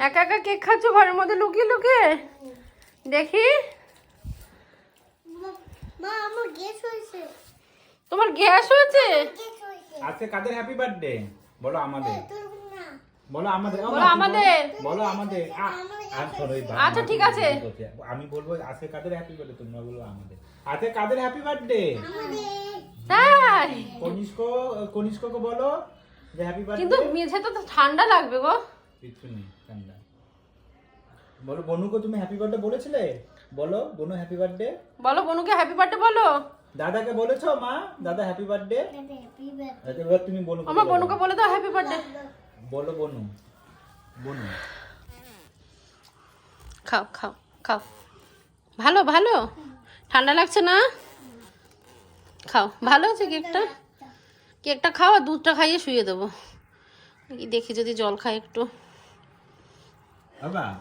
একা একা কেক খাচ্ছ ঘরের মধ্যে লুকিয়ে লুকিয়ে? দেখি। তোমার গ্যাস হয়েছে? আজকে কাদের হ্যাপি বার্থডে বলো আমাদের। বলো আমাদের। বলো আমাদের। বলো আমাদের। বাবা, আচ্ছা, ঠিক আছে। আমি বলব আজকে কাদের হ্যাপি বার্থডে তোমরা বলো আমাদের। আজকে কাদের হ্যাপি বার্থডে আমাদের। তাই? কনিষ্ক কনিষ্ককে বলো যে হ্যাপি বার্থডে কিন্তু মেঝে তো ঠান্ডা লাগবে গো। কিছু নেই ঠান্ডা বলো বনুকে তুমি হ্যাপি বার্থডে বলেছিলে? বলো বনু হ্যাপি বার্থডে বলো বনুকে হ্যাপি বার্থডে বলো। দাদাকে বলেছ মা? দাদা হ্যাপি বার্থডে হ্যাপি বার্থডে এবার তুমি বনুকে আমার বনুকে বলে দাও হ্যাপি বার্থডে বলো বনু। বনু। খাও খাও খাও। ভালো ভালো? ঠান্ডা লাগছে না? খাও। ভালো আছে কেকটা? কেকটা খাও আর দুধটা খাইয়ে শুয়ে দেবো। দেখি যদি জল খায় একটু। 老板